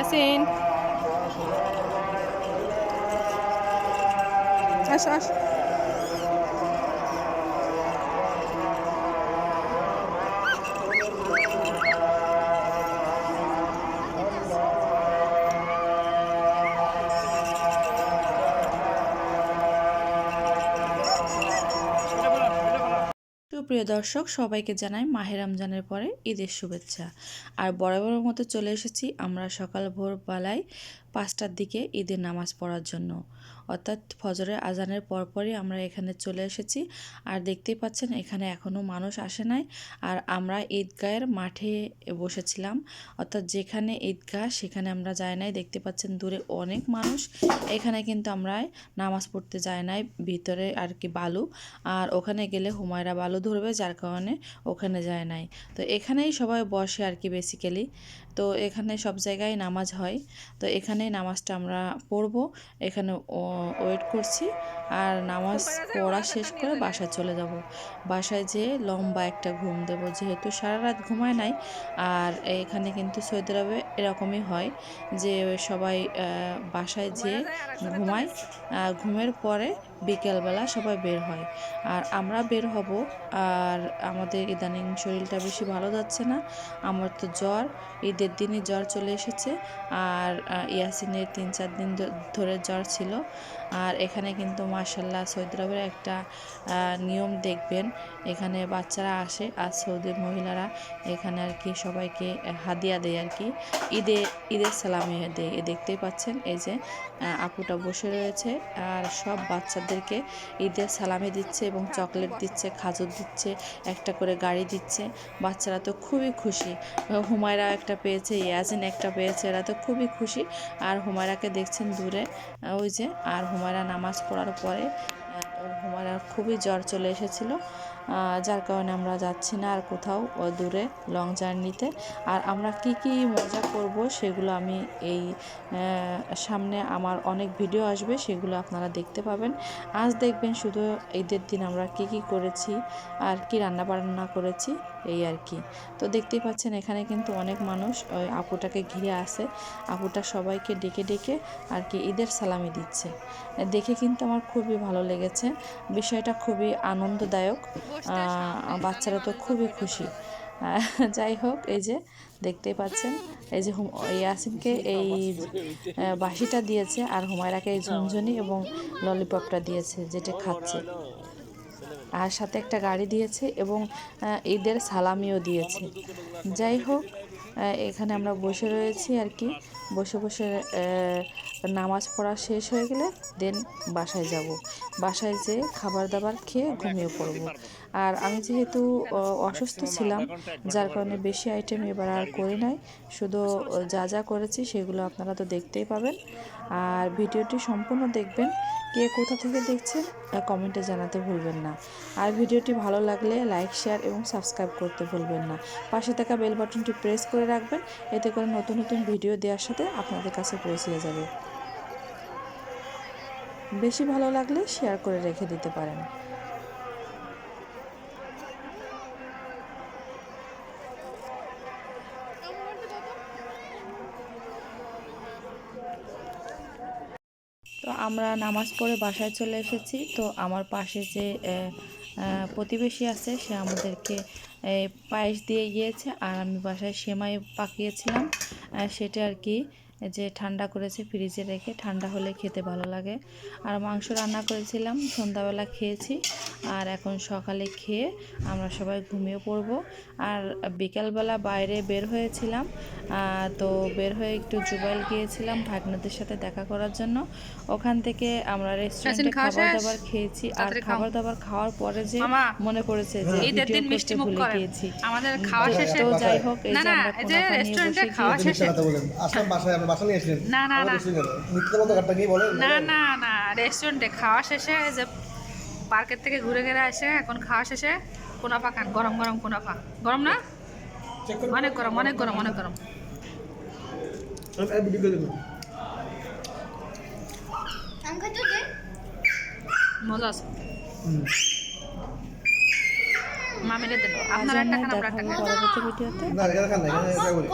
Yasin. Aç aç. সুপ্রিয় দর্শক, সবাইকে জানাই মাহে রমজানের পরে ঈদের শুভেচ্ছা। আর বরাবরের মতো চলে এসেছি আমরা সকাল ভোরবেলায় পাঁচটার দিকে ঈদের নামাজ পড়ার জন্য। অর্থাৎ ফজরের আজানের পরপরই আমরা এখানে চলে এসেছি। আর দেখতেই পাচ্ছেন, এখানে এখনও মানুষ আসে নাই। আর আমরা ঈদগাহের মাঠে বসেছিলাম। অর্থাৎ যেখানে ঈদগাহ, সেখানে আমরা যাই নাই। দেখতে পাচ্ছেন, দূরে অনেক মানুষ। এখানে কিন্তু আমরা নামাজ পড়তে যাই নাই, ভিতরে আর কি বালু। আর ওখানে গেলে হুমায়রা বালু ধরবে, যার কারণে ওখানে যায় নাই। তো এখানেই সবাই বসে আর কি বেসিক্যালি তো এখানে সব জায়গায় নামাজ হয়। তো এখানে নামাজটা আমরা পড়ব। এখানে ওয়েট করছি। আর নামাজ পড়া শেষ করে বাসায় চলে যাব। বাসায় যেয়ে লম্বা একটা ঘুম দেবো। যেহেতু সারা রাত ঘুমায় নাই আর এখানে কিন্তু সৌদি আরবে এরকমই হয় যে সবাই বাসায় যেয়ে ঘুমায় আর ঘুমের পরে বিকেলবেলা সবাই বের হয়। আর আমরা বের হব আর আমাদের ইদানিং শরীরটা বেশি ভালো যাচ্ছে না। আমার তো জ্বর ঈদের দিনে জ্বর চলে এসেছে। আর ইয়াসিনের তিন চার দিন ধরে জ্বর ছিল। আর এখানে কিন্তু মার্শাল্লাহ সৌদি আরবের একটা নিয়ম দেখবেন। এখানে বাচ্চারা আসে আর সৌদির মহিলারা এখানে আর কি সবাইকে হাদিয়া দেয় আর কি। ঈদে, ঈদের সালামি দেয়। এ দেখতেই পাচ্ছেন এই যে আপুটা বসে রয়েছে আর সব বাচ্চাদেরকে ঈদের সালামি দিচ্ছে এবং চকলেট দিচ্ছে, খাজুর দিচ্ছে, একটা করে গাড়ি দিচ্ছে। বাচ্চারা তো খুবই খুশি। হুমায়রা একটা পেয়েছে, ইয়াজিন একটা পেয়েছে, এরা তো খুবই খুশি। আর হুমায়রাকে দেখছেন দূরে, ওই যে, আর হুমায়রা নামাজ পড়ার পরে আহ, ওর হুমায়রার খুবই জ্বর চলে এসেছিল। যার কারণে আমরা যাচ্ছি না আর কোথাও দূরে লং জার্নিতে আর আমরা কি কি মজা করব সেগুলো আমি এই সামনে আমার অনেক ভিডিও আসবে, সেগুলো আপনারা দেখতে পাবেন। আজ দেখবেন শুধু ঈদের দিন আমরা কি কি করেছি আর কি রান্না বান্না করেছি, এই আর কি। তো দেখতেই পাচ্ছেন এখানে কিন্তু অনেক মানুষ, ওই আপুটাকে ঘিরে আসে আপুটা সবাইকে ডেকে ডেকে আর কি ঈদের সালামি দিচ্ছে। দেখে কিন্তু আমার খুবই ভালো লেগেছে। বিষয়টা খুবই আনন্দদায়ক। বাচ্চারা তো খুবই খুশি। যাই হোক, এই যে দেখতেই পাচ্ছেন, এই যে ইয়াসিনকে এই বাঁশিটা দিয়েছে আর হুমায়রাকে এই ঝুনঝুনি এবং ললিপপটা দিয়েছে, যেটা খাচ্ছে। আর সাথে একটা গাড়ি দিয়েছে এবং ঈদের সালামিও দিয়েছে। যাই হোক এখানে আমরা বসে রয়েছি আর কি। বসে বসে নামাজ পড়া শেষ হয়ে গেলে দেন বাসায় যাব। বাসায় যেয়ে খাবার দাবার খেয়ে ঘুমিয়ে পড়ব। আর আমি যেহেতু অসুস্থ ছিলাম, যার কারণে বেশি আইটেম এবার আর করি নাই। শুধু যা যা করেছি সেগুলো আপনারা তো দেখতেই পাবেন। আর ভিডিওটি সম্পূর্ণ দেখবেন। কে কোথা থেকে দেখছেন কমেন্টে জানাতে ভুলবেন না। আর ভিডিওটি ভালো লাগলে লাইক, শেয়ার এবং সাবস্ক্রাইব করতে ভুলবেন না। পাশে থাকা বেল বাটনটি প্রেস করে রাখবেন, এতে করে নতুন নতুন ভিডিও দেওয়ার সাথে আপনাদের কাছে পৌঁছে যাবে। বেশি ভালো লাগলে শেয়ার করে রেখে দিতে পারেন। তো আমরা নামাজ পড়ে বাসায় চলে এসেছি। তো আমার পাশে যে প্রতিবেশী আছে, সে আমাদেরকে পায়েস দিয়ে গিয়েছে। আর আমি বাসায় সেমাই পাকিয়েছিলাম। সেটা আর কি যে ঠান্ডা করেছে ফ্রিজে রেখে ঠান্ডা হলে খেতে ভালো লাগে। আর মাংস রান্না করেছিলাম সন্ধ্যাবেলা খেয়েছি। আর এখন সকালে খেয়ে আমরা সবাই ঘুমিয়ে পড়ব। আর বিকালবেলা বাইরে বের হয়েছিলাম তো বের হয়ে একটু জুবাইল গিয়েছিলাম ভাগনাদের সাথে দেখা করার জন্য। ওখান থেকে আমরা রেস্টুরেন্টে খাবার দাবার খেয়েছি। আর খাবার দাবার খাওয়ার পরে যে মনে পড়েছে যে ভিডিও করতে ভুলে গিয়েছি। আমাদের খাওয়া শেষে তো যাই হোক এই যে আমরা রেস্টুরেন্টে খাওয়া শেষে আসলাম বাসায় বাসা নিয়ে আসলেন? না, না, না। মিথ্যা মতো কাটটা কি বলেন? না না না রেস্টুরেন্টে খাওয়া শেষে যে পার্কের থেকে ঘুরে ঘুরে এসে এখন খাওয়া শেষে কোনাপা খান গরম গরম কোনাপা গরম না? অনেক গরম অনেক গরম অনেক গরম। মজা আছে। মামিরে আপনারা একটা আমরা খান আমরা একটা খান। না এখানে খান না এখানে এটা বলি